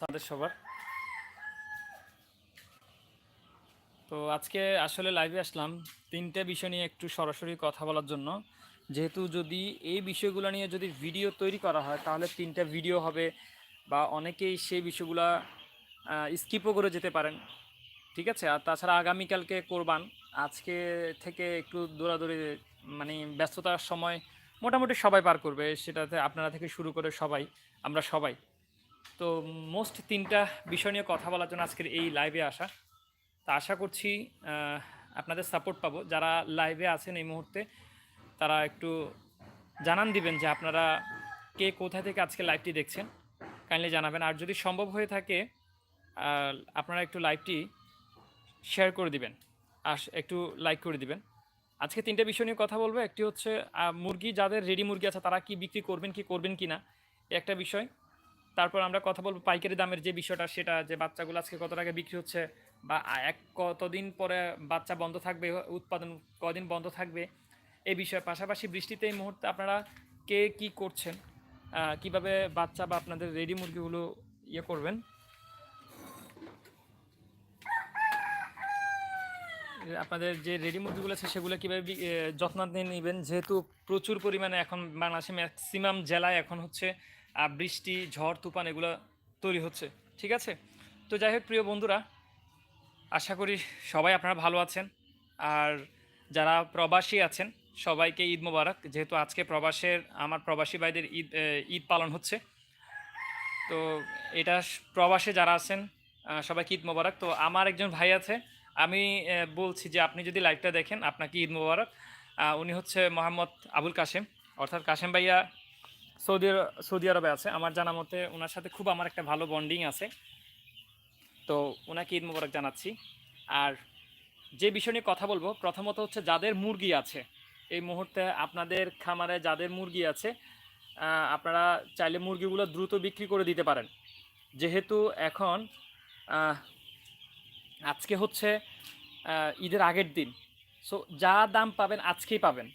তাদের সবার। তো আজকে আসলে লাইভে আসলাম তিনটে বিষয় নিয়ে একটু সরাসরি কথা বলার জন্য। যেহেতু যদি এই বিষয়গুলো নিয়ে যদি ভিডিও তৈরি করা হয়, তাহলে তিনটা ভিডিও হবে বা অনেকেই সেই বিষয়গুলো স্কিপও করে যেতে পারেন। ঠিক আছে? আর তাছাড়া আগামীকালকে কোরবান। আজকে থেকে একটু দৌড়াদৌড়ি মানে ব্যস্ততার সময় মোটামুটি সবাই পার করবে। সেটাতে আপনারা থেকে শুরু করে সবাই, আমরা সবাই। তো মোস্ট তিনটা বিষয় নিয়ে কথা বলার জন্য আজকের এই লাইভে আসা। তা আশা করছি আপনাদের সাপোর্ট পাবো। যারা লাইভে আছেন এই মুহূর্তে, তারা একটু জানান দিবেন যে আপনারা কে কোথা থেকে আজকে লাইভটি দেখছেন। কাইন্ডলি জানাবেন। আর যদি সম্ভব হয়ে থাকে আপনারা একটু লাইভটি শেয়ার করে দিবেন। আর একটু লাইক করে দিবেন। আজকে তিনটে বিষয় নিয়ে কথা বলব। একটি হচ্ছে মুরগি, যাদের রেডি মুরগি আছে, তারা কি বিক্রি করবেন, কি করবেন কি না একটা বিষয়। তারপর আমরা কথা বলব পাইকারি দামের যে বিষয়টা, সেটা যে বাচ্চাগুলো আজকে কত টাকা বিক্রি হচ্ছে বা এক কতদিন পরে বাচ্চা বন্ধ থাকবে, উৎপাদন কদিন বন্ধ থাকবে, এই বিষয়ে পাশাপাশি বৃষ্টিতে এই মুহূর্তে আপনারা কে কি করছেন কীভাবে বাচ্চা বা আপনাদের রেডি মুরগিগুলো ইয়ে করবেন? আপনাদের যে রেডি মুরগিগুলো আছে, সেগুলো কীভাবে যত্ন নিয়ে নেবেন? যেহেতু প্রচুর পরিমাণে এখন বাংলাদেশে ম্যাক্সিমাম জেলায় এখন হচ্ছে বৃষ্টি, ঝড়, তুফান এগুলো তৈরি হচ্ছে, ঠিক আছে? তো যাই হোক, প্রিয় বন্ধুরা, আশা করি সবাই আপনারা ভালো আছেন। আর যারা প্রবাসী আছেন, সবাইকে ঈদ মোবারক। যেহেতু আজকে প্রবাসের, আমার প্রবাসী ভাইদের ঈদ ঈদ পালন হচ্ছে। তো এটা প্রবাসে যারা আছেন সবাইকে ঈদ মোবারক। তো আমার একজন ভাই আছে, আমি বলছি যে আপনি যদি লাইভটা দেখেন, আপনাকে ঈদ মোবারক। উনি হচ্ছে মোহাম্মদ আবুল কাশেম। অর্থাৎ কাশেম ভাইয়া সৌদি সৌদি আরবে আছে। আমার জানা মতে ওনার সাথে খুব আমার একটা ভালো বন্ডিং আছে। তো ওনাকে ঈদ মোবারক জানাচ্ছি। আর যে বিষয় নিয়ে কথা বলব, প্রথমত হচ্ছে যাদের মুরগি আছে, এই মুহূর্তে আপনাদের খামারে যাদের মুরগি আছে আপনারা চাইলে মুরগিগুলো দ্রুত বিক্রি করে দিতে পারেন। যেহেতু এখন আজকে হচ্ছে ঈদের আগের দিন। সো যা দাম পাবেন আজকেই পাবেন।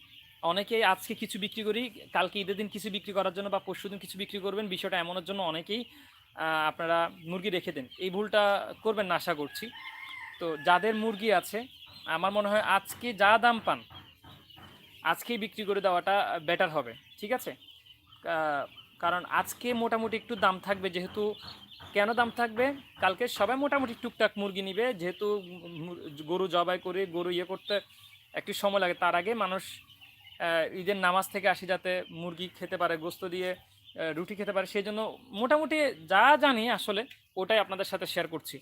অনেকেই আজকে কিছু বিক্রি করি, কালকে ঈদের দিন কিছু বিক্রি করার জন্য বা পরশু দিন কিছু বিক্রি করবেন, বিষয়টা এমনের জন্য অনেকেই আপনারা মুরগি রেখে দেন। এই ভুলটা করবেন না, আশা করছি। তো যাদের মুরগি আছে, আমার মনে হয় আজকে যা দাম পান, আজকেই বিক্রি করে দেওয়াটা বেটার হবে, ঠিক আছে? কারণ আজকে মোটামুটি একটু দাম থাকবে, যেহেতু কেন দাম থাকবে? কালকে সবাই মোটামুটি টুকটাক মুরগি নিবে, যেহেতু গরু জবাই করে গরু ইয়ে করতে একটু সময় লাগে, তার আগে মানুষ ঈদের নামাজ থেকে আসি যাতে মুরগি খেতে পারে, গোস্ত দিয়ে রুটি খেতে পারে সেই জন্য মোটামুটি যা জানি আসলে ওটাই আপনাদের সাথে শেয়ার করছি।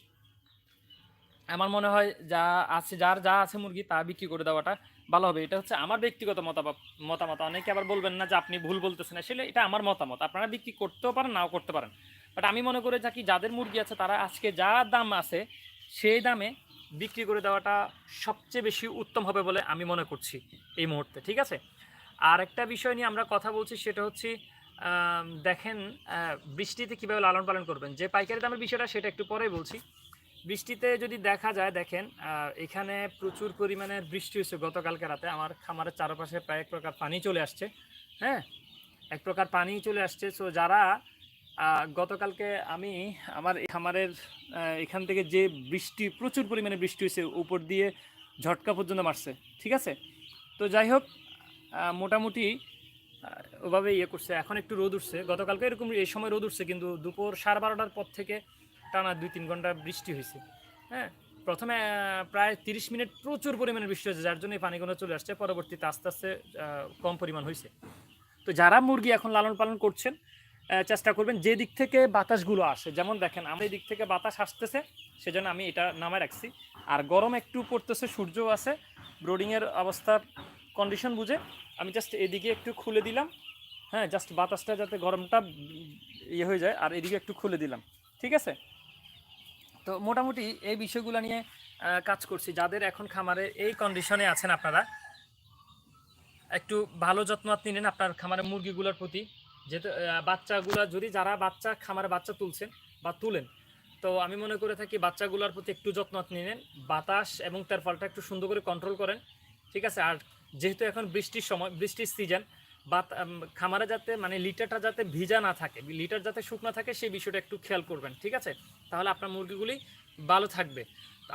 আমার মনে হয় যা আছে, যার যা আছে মুরগি তা বিক্রি করে দেওয়াটা ভালো হবে। এটা হচ্ছে আমার ব্যক্তিগত মতামত মতামত। অনেকে আবার বলবেন না যে আপনি ভুল বলতেছেন, আসলে এটা আমার মতামত। আপনারা বিক্রি করতেও পারেন, নাও করতে পারেন। বাট আমি মনে করে থাকি যাদের মুরগি আছে, তারা আজকে যা দাম আছে, সেই দামে বিক্রি করে দেওয়াটা সবচেয়ে বেশি উত্তম হবে বলে আমি মনে করছি এই মুহূর্তে, ঠিক আছে? আর একটা বিষয় নিয়ে আমরা কথা বলছি সেটা হচ্ছে দেখেন বৃষ্টিতে কীভাবে লালন পালন করবেন? যে পাইকারি দামের বিষয়টা সেটা একটু পরেই বলছি। বৃষ্টিতে যদি দেখা যায়, দেখেন এখানে প্রচুর পরিমাণে বৃষ্টি হয়েছে গতকালকে রাতে। আমার খামারের চারপাশে প্রায় এক প্রকার পানি চলে আসছে হ্যাঁ? এক প্রকার পানি চলে আসছে। সো যারা গতকালকে আমি আমার খামারের এখান থেকে যে বৃষ্টি, প্রচুর পরিমাণে বৃষ্টি হয়েছে, উপর দিয়ে ঝটকা পর্যন্ত মারছে, ঠিক আছে? তো যাই হোক মোটামুটি ওভাবে ইয়ে করছে। এখন একটু রোদ উঠছে। গতকালকে এরকম এই সময় রোদ উঠছে, কিন্তু দুপুর সাড়ে বারোটার পর থেকে টানা দুই তিন ঘণ্টা বৃষ্টি হয়েছে হ্যাঁ? প্রথমে প্রায় তিরিশ মিনিট প্রচুর পরিমাণে বৃষ্টি হয়েছে, যার জন্য এই পানিগুলো চলে আসছে। পরবর্তীতে আস্তে আস্তে কম পরিমাণ হয়েছে। তো যারা মুরগি এখন লালন পালন করছেন চেষ্টা করবেন যে দিক থেকে বাতাসগুলো আসে। যেমন দেখেন, আমার এই দিক থেকে বাতাস আসতেছে, সেজন্য আমি এটা নামায় রাখছি। আর গরম একটু পড়তেছে সূর্য আছে, ব্রোডিংয়ের অবস্থা কন্ডিশন বুঝে। আমি জাস্ট এদিকে একটু খুলে দিলাম। হ্যাঁ জাস্ট বাতাসটা যাতে গরমটা ইয়ে হয়ে যায়, আর এদিকে একটু খুলে দিলাম। ঠিক আছে? তো মোটামুটি এই বিষয়গুলো নিয়ে কাজ করছি। যাদের এখন খামারে এই কন্ডিশনে আছেন আপনারা, একটু ভালো যত্ন নিলেন আপনার খামারের মুরগিগুলোর প্রতি। যেহেতু বাচ্চাগুলা যদি যারা বাচ্চা খামারে বাচ্চা তুলছেন বা তুলেন, তো আমি মনে করে থাকি বাচ্চাগুলোর প্রতি একটু যত্ন নেন, বাতাস এবং তার ফলটা একটু সুন্দর করে কন্ট্রোল করেন, ঠিক আছে? আর যেহেতু এখন বৃষ্টির সময়, বৃষ্টির সিজন বা খামারে যাতে মানে লিটারটা যাতে ভিজা না থাকে, লিটার যাতে শুকনো থাকে, সেই বিষয়টা একটু খেয়াল করবেন, ঠিক আছে? তাহলে আপনার মুরগিগুলি ভালো থাকবে।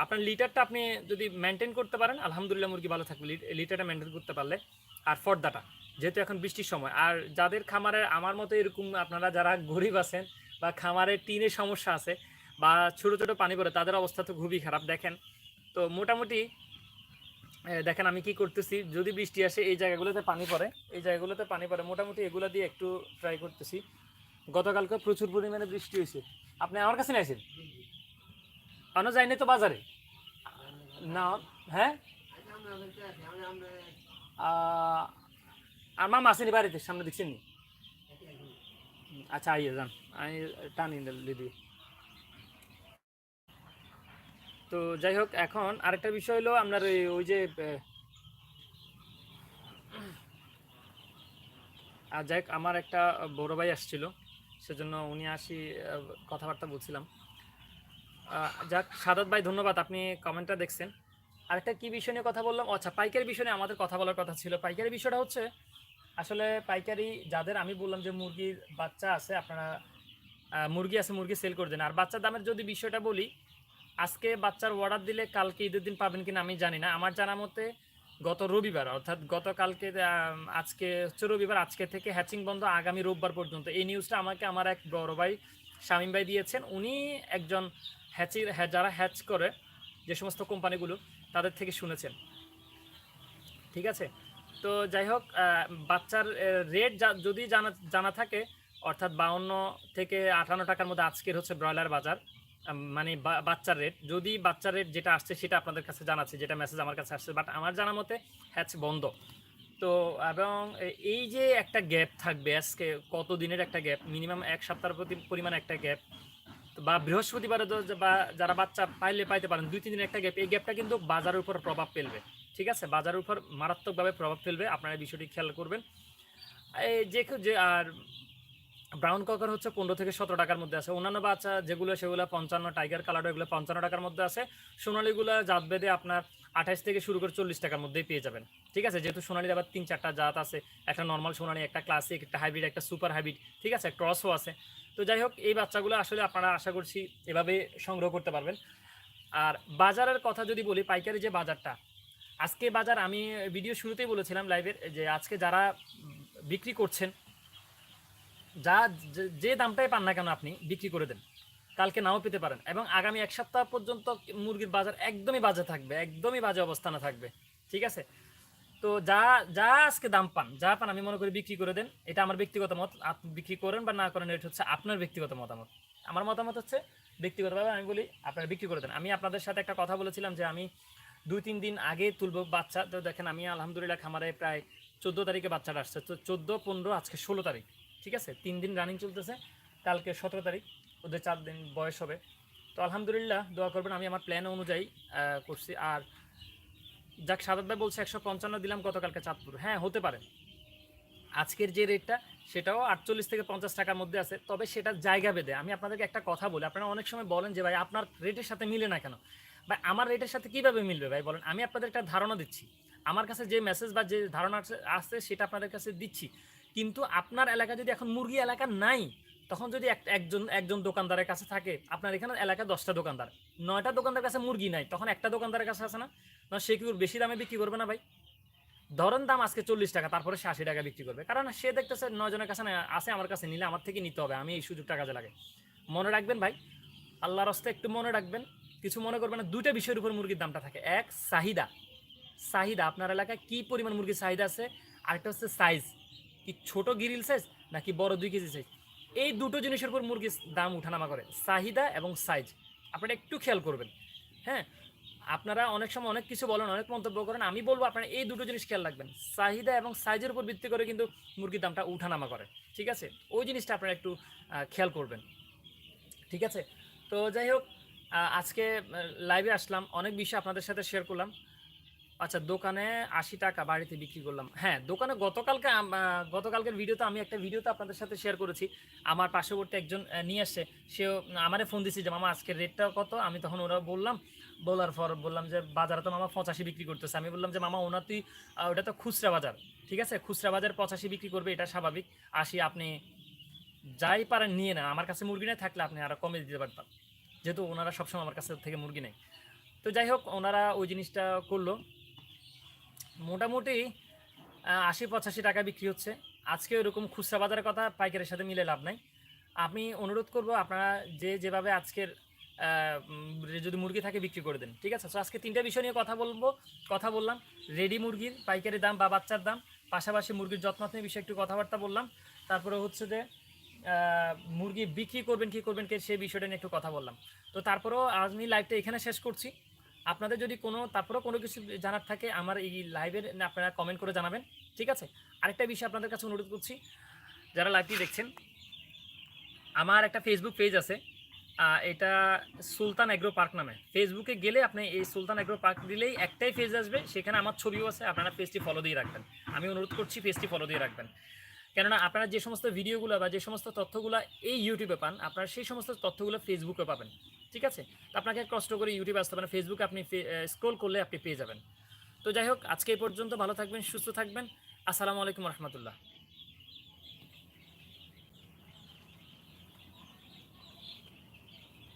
আপনার লিটারটা আপনি যদি মেনটেন করতে পারেন, আলহামদুলিল্লাহ মুরগি ভালো থাকবে লিটারটা মেনটেন করতে পারলে, আর ফর্দাটা। যেহেতু এখন বৃষ্টির সময়। আর যাদের খামারে আমার মতো এরকম আপনারা যারা গরিব আছেন বা খামারে টিনের সমস্যা আছে বা ছোটো ছোটো পানি পড়ে, তাদের অবস্থা তো খুবই খারাপ। দেখেন, তো মোটামুটি দেখেন আমি কি করতেছি, যদি বৃষ্টি আসে এই জায়গাগুলোতে পানি পড়ে, এই জায়গাগুলোতে পানি পড়ে, মোটামুটি এগুলো দিয়ে একটু ট্রাই করতেছি। গতকালকে প্রচুর পরিমাণে বৃষ্টি হয়েছে। আপনি আমার কাছে নিয়ে আসেন? অন্য যায়নি তো বাজারে? না হ্যাঁ? আর মামা আসেনি বাড়িতে? সামনে দেখছেন নি আচ্ছা আইয়ে যান। আমি টানি দিদি তো যাই হোক, এখন আরেকটা বিষয় হলো আপনার ওই যে আর যাই আমার একটা বড় ভাই আসছিল। সেজন্য উনি আসি কথাবার্তা বলছিলাম। যাক, সাদাত ভাই, ধন্যবাদ, আপনি কমেন্টটা দেখছেন। আরেকটা কি বিষয় নিয়ে কথা বললাম? আচ্ছা পাইকারি বিষয় নিয়ে আমাদের কথা বলার কথা ছিল। পাইকারি বিষয়টা হচ্ছে আসলে পাইকারি যাদের আমি বললাম যে মুরগির বাচ্চা আছে, আপনারা মুরগি আছে, মুরগি সেল করে দেন। আর বাচ্চার দামের যদি বিষয়টা বলি, আজকে বাচ্চার অর্ডার দিলে কালকে ঈদের দিন পাবেন কিনা আমি জানি না। আমার জানা মতে গত রবিবার, অর্থাৎ গতকালকে আজকে হচ্ছে রবিবার, আজকে থেকে হ্যাচিং বন্ধ আগামী রোববার পর্যন্ত। এই নিউজটা আমাকে আমার এক বড় ভাই, শামীম ভাই দিয়েছেন। উনি একজন হ্যাচির হ্যাঁ যারা হ্যাচ করে যে সমস্ত কোম্পানিগুলো, তাদের থেকে শুনেছেন। ঠিক আছে? তো যাই হোক বাচ্চার রেট যদি জানা জানা থাকে, অর্থাৎ বাউন্ন থেকে আটান্ন টাকার মধ্যে আজকের হচ্ছে ব্রয়লার বাজার মানে বাচ্চার রেট যদি বাচ্চার রেট যেটা আসছে সেটা আপনাদের কাছে জানাচ্ছে, যেটা মেসেজ আমার কাছে আসছে বাট আমার জানা মতে হ্যাচ বন্ধ। তো, এবং এই যে একটা গ্যাপ থাকবে আজকে কত দিনের একটা গ্যাপ মিনিমাম এক সপ্তাহের প্রতি, পরিমাণ একটা গ্যাপ বা বৃহস্পতিবারে বা যারা বাচ্চা পাইলে পাইতে পারেন, দুই, তিন দিনের একটা গ্যাপ এই গ্যাপটা কিন্তু বাজারের উপর প্রভাব ফেলবে। ঠিক আছে? বাজারের উপর মারাত্মকভাবে প্রভাব ফেলবে, আপনারা বিষয়টি খেয়াল করবেন। এই যে যে, আর ব্রাউন ককার হচ্ছে পনেরো থেকে সতেরো টাকার মধ্যে আছে। অন্যান্য বাচ্চা যেগুলো, সেগুলো পঞ্চান্ন, টাইগার কালার এগুলো পঞ্চান্ন টাকার মধ্যে আছে। সোনালিগুলো জাত বেঁধে আপনার আঠাশ থেকে শুরু করে চল্লিশ টাকার মধ্যেই পেয়ে যাবেন। ঠিক আছে? যেহেতু সোনালির আবার তিন চারটা জাত আছে, একটা নর্মাল সোনালি, একটা ক্লাসিক একটা হাইব্রিড একটা সুপার হাইব্রিড ঠিক আছে? ক্রসও আছে। তো যাই হোক, এই বাচ্চাগুলো আসলে আপনারা আশা করছি এভাবে সংগ্রহ করতে পারবেন। আর বাজারের কথা যদি বলি, পাইকারি যে বাজারটা আজকে বাজার, আমি ভিডিও শুরুতেই বলেছিলাম লাইভের যে আজকে যারা বিক্রি করছেন যা, যে- দামটাই পান না কেন আপনি, বিক্রি করে দেন। কালকে নাও পেতে পারেন। এবং আগামী এক সপ্তাহ পর্যন্ত মুরগির বাজার একদমই বাজে থাকবে, একদমই বাজে অবস্থানে থাকবে। ঠিক আছে? তো যা যা আজকে দাম পান, যা পান, আমি মনে করি বিক্রি করে দেন। এটা আমার ব্যক্তিগত মত। আপনি বিক্রি করেন বা না করেন, এটা হচ্ছে আপনার ব্যক্তিগত মতামত। আমার মতামত হচ্ছে ব্যক্তিগতভাবে আমি বলি, আপনারা বিক্রি করে দেন। আমি আপনাদের সাথে একটা কথা বলেছিলাম যে আমি দুই, তিন দিন আগে তুলবো বাচ্চা। তো দেখেন, আমি আলহামদুলিল্লাহ খামারে প্রায় চোদ্দ তারিখে বাচ্চাটা আসছে। তো চোদ্দ, পনেরো, আজকে ষোলো তারিখ, ঠিক আছে? তিন দিন রানিং চলতেছে। কালকে সতেরো তারিখ, ওদের চার দিন বয়স হবে। তো আলহামদুলিল্লাহ দোয়া করবেন, আমি আমার প্ল্যান অনুযায়ী করছি। আর যাক, সাদাত ভাই বলছে একশো পঞ্চান্ন দিলাম গতকালকে চাঁদপুর। হ্যাঁ হতে পারে। আজকের যে রেটটা সেটাও আটচল্লিশ থেকে পঞ্চাশ টাকার মধ্যে আছে। তবে সেটা জায়গা বেঁধে আমি আপনাদেরকে একটা কথা বলি। আপনারা অনেক সময় বলেন যে, ভাই, আপনার রেটের সাথে মিলে না কেন? ভাই, আমার রেটের সাথে কীভাবে মিলবে ভাই? বলেন, আমি আপনাদের একটা ধারণা দিচ্ছি। আমার কাছে যে মেসেজ বা যে ধারণা আছে- সেটা আপনাদের কাছে দিচ্ছি। কিন্তু আপনার এলাকা যদি এখন মুরগি এলাকা নাই, তখন যদি এক- একজন একজন দোকানদারের কাছে থাকে, আপনার এখানে এলাকায় দশটা দোকানদার। নয়টা দোকানদারের কাছে মুরগি নাই, তখন একটা দোকানদারের কাছে আছে না? না, সে কি বেশি দামে বিক্রি করবে না ভাই? ধরেন দাম আজকে চল্লিশ টাকা, তারপরে সে আশি টাকা বিক্রি করবে। কারণ সে দেখতেছে নয় জনের কাছে না, আছে আমার কাছে, নিলে আমার থেকে নিতে হবে, আমি এই সুযোগটা কাজে লাগে। মনে রাখবেন ভাই, আল্লাহর রাস্তায় একটু মনে রাখবেন। কিছু মনে করবেন না, দুইটা বিষয়ের উপর মুরগির দামটা থাকে। এক, চাহিদা। চাহিদা, আপনার এলাকায় কি পরিমাণ মুরগির চাহিদা আছে? আরেকটা হচ্ছে সাইজ কি ছোট গিরিল সাইজ নাকি বড় দুই কেজি সাইজ এই দুটো জিনিসের উপর মুরগির দাম উঠানামা করে। চাহিদা এবং সাইজ আপনারা একটু খেয়াল করবেন। হ্যাঁ? আপনারা অনেক সময় অনেক কিছু বলেন, অনেক মন্তব্য করেন, আমি বলব আপনারা এই দুটো জিনিস খেয়াল রাখবেন। চাহিদা এবং সাইজের উপর ভিত্তি করে কিন্তু মুরগির দামটা উঠানামা করে। ঠিক আছে? ওই জিনিসটা আপনারা একটু খেয়াল করবেন। ঠিক আছে? তো যাই হোক আজকে লাইভে আসলাম। অনেক বিষয় আপনাদের সাথে শেয়ার করলাম। আচ্ছা দোকানে আশি টাকা বাড়িতে বিক্রি করলাম। হ্যাঁ দোকানে গতকালকে গতকালকের ভিডিওতে আমি একটা ভিডিওতে আপনাদের সাথে শেয়ার করেছি। আমার পার্শ্ববর্তী একজন নিয়ে আসছে। সেও আমারে ফোন দিছি যে, মামা, আজকের রেটটা কত? আমি তখন ওরা বললাম, বলার পর বললাম যে, বাজারে তো মামা পঁচাশি বিক্রি করতেছে। আমি বললাম যে, মামা, ওনার তুই ওটা তো খুচরা বাজার, ঠিক আছে? খুচরা বাজার পঁচাশি বিক্রি করবে, এটা স্বাভাবিক। আশি আপনি যাই পারেন, নিয়ে নেন। আমার কাছে মুরগি নেই থাকলে আপনি আরও কমে দিতে পারতাম। যেহেতু ওনারা সবসময় আমার কাছে থেকে মুরগি নেয়। তো যাই হোক, ওনারা ওই জিনিসটা করল। মোটামুটি আশি পঁচাশি টাকা বিক্রি হচ্ছে। আজকে ওরকম খুচরা বাজারের কথা, পাইকারের সাথে মিলে লাভ নাই। আমি অনুরোধ করব, আপনারা যে যেভাবে আজকের যদি মুরগি থাকে বিক্রি করে দেন, ঠিক আছে? তো আজকে তিনটা বিষয় নিয়ে কথা বলব, কথা বললাম। রেডি মুরগির, পাইকারি দাম বা বাচ্চার দাম, পাশাপাশি মুরগির যত্নাত্মক বিষয়ে একটু কথাবার্তা বললাম। তারপরে হচ্ছে যে মুরগি বিক্রি করবেন, কি করবেন, কে সেই বিষয়টা নিয়ে একটু কথা বললাম। তো তারপরেও আমি লাইভটা এখানে শেষ করছি। আপনাদের যদি কোনো, তারপরেও কোনো কিছু জানার থাকে, আমার এই লাইভের আপনারা কমেন্ট করে জানাবেন, ঠিক আছে? আরেকটা বিষয় আপনাদের কাছে অনুরোধ করছি, যারা লাইভটি দেখছেন, আমার একটা ফেসবুক পেজ আছে এটা সুলতান অ্যাগ্রো পার্ক নামে। ফেসবুকে গেলে আপনি এই সুলতান অ্যাগ্রো পার্ক দিলেই একটাই পেজ আসবে, সেখানে আমার ছবিও আছে, আপনারা পেজটি ফলো দিয়ে রাখবেন। আমি অনুরোধ করছি পেজটি ফলো দিয়ে রাখবেন। কেননা আপনারা যে সমস্ত ভিডিওগুলো বা যে সমস্ত তথ্যগুলো এই ইউটিউবে পান, আপনারা সেই সমস্ত তথ্যগুলো ফেসবুকে পাবেন, ঠিক আছে? তো আপনাকে কষ্ট করে ইউটিউবে আসতে পারেন ফেসবুকে আপনি স্ক্রোল করলে আপনি পেয়ে যাবেন। তো যাই হোক, আজকে এই পর্যন্ত ভালো থাকবেন, সুস্থ থাকবেন। আসসালামু আলাইকুম রহমতুল্লাহ।